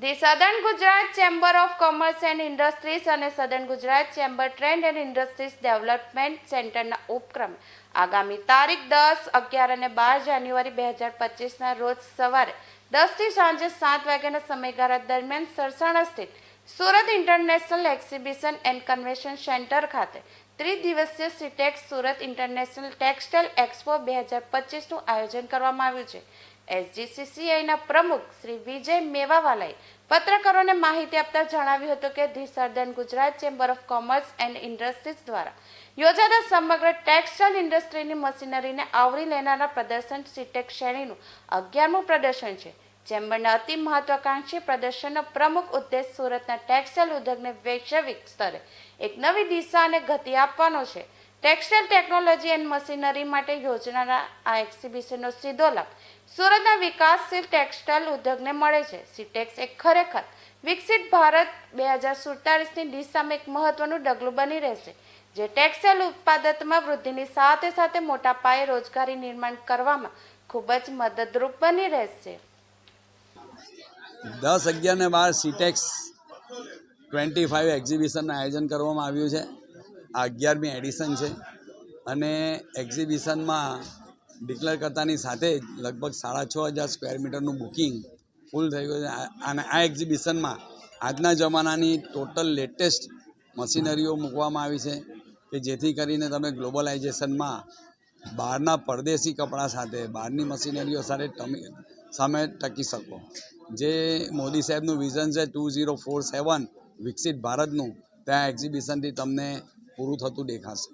Southern Gujarat chamber of commerce and industries અને southern Gujarat chamber trade and industries development સેન્ટરના ઉપક્રમે. આગામી તારીખ દસ, અગિયાર અને બાર જાન્યુઆરી બે હજાર પચીસના રોજ સવારે દસથી સાંજે સાત વાગ્યાના સમયગાળા દરમિયાન સરસાણા સ્થિત Surat international exhibition and convention centre ખાતે ત્રિદિવસીય Sitex Surat international textile expo બે હજાર પચીસનું આયોજન કરવામાં આવ્યું છે. એસજીસીસીઆઈના પ્રમુખ શ્રી વિજય મેવાવાલાએ પત્રકારોને માહિતી આપતા જણાવ્યું હતું કે the southern Gujarat chamber of commerce and industries દ્વારા યોજાતા સમગ્ર ટેક્સટાઇલ ઇન્ડસ્ટ્રીની મશીનરીને આવરી લેનારા પ્રદર્શન સિટેક શ્રેણીનું અગિયારમું પ્રદર્શન છે. ચેમ્બરના અતિ મહત્વાકાંક્ષી પ્રદર્શનનો પ્રમુખ ઉદ્દેશ સુરતના ટેક્સટાઇલ ઉદ્યોગને વૈશ્વિક સ્તરે એક નવી દિશા અને ગતિ આપવાનો છે. ટેક્સટાઇલ ટેકનોલોજી એન્ડ મશીનરી માટે યોજનાના આ એક્ઝિબિશનનો સીધો લાભ સુરતના વિકાસશીલ ટેક્સટાઇલ ઉદ્યોગને મળે છે. સિટેક્સ એક ખરેખર વિકસિત ભારત બે હજાર સુડતાલીસની દિશામાં એક મહત્વનું ડગલું બની રહેશે, જે ટેક્સટાઇલ ઉત્પાદનમાં વૃદ્ધિની સાથે સાથે મોટા પાયે રોજગારી નિર્માણ કરવામાં ખૂબ જ મદદરૂપ બની રહેશે. દસ અગિયાર ને બાર સીટેક્સ ટ્વેન્ટી ફાઇવ એક્ઝિબિશનનું આયોજન કરવામાં આવ્યું છે. આ અગિયારમી એડિશન છે. અને એક્ઝિબિશનમાં ડિક્લેર કરતાની સાથે જ લગભગ સાડા છ હજાર સ્ક્વેર મીટરનું બુકિંગ ફૂલ થઈ ગયું છે. અને આ એક્ઝિબિશનમાં આજના જમાનાની ટોટલ લેટેસ્ટ મશીનરીઓ મૂકવામાં આવી છે કે જેથી કરીને તમે ગ્લોબલાઇઝેશનમાં બહારના પરદેશી કપડાં સાથે, બહારની મશીનરીઓ સાથે તમે સામે ટકી શકો. જે મોદી સાહેબનું વિઝન છે ટુ ઝીરો ફોર સેવન વિકસિત ભારતનું, ત્યાં એક્ઝિબિશનથી તમને પૂરું થતું દેખાશે.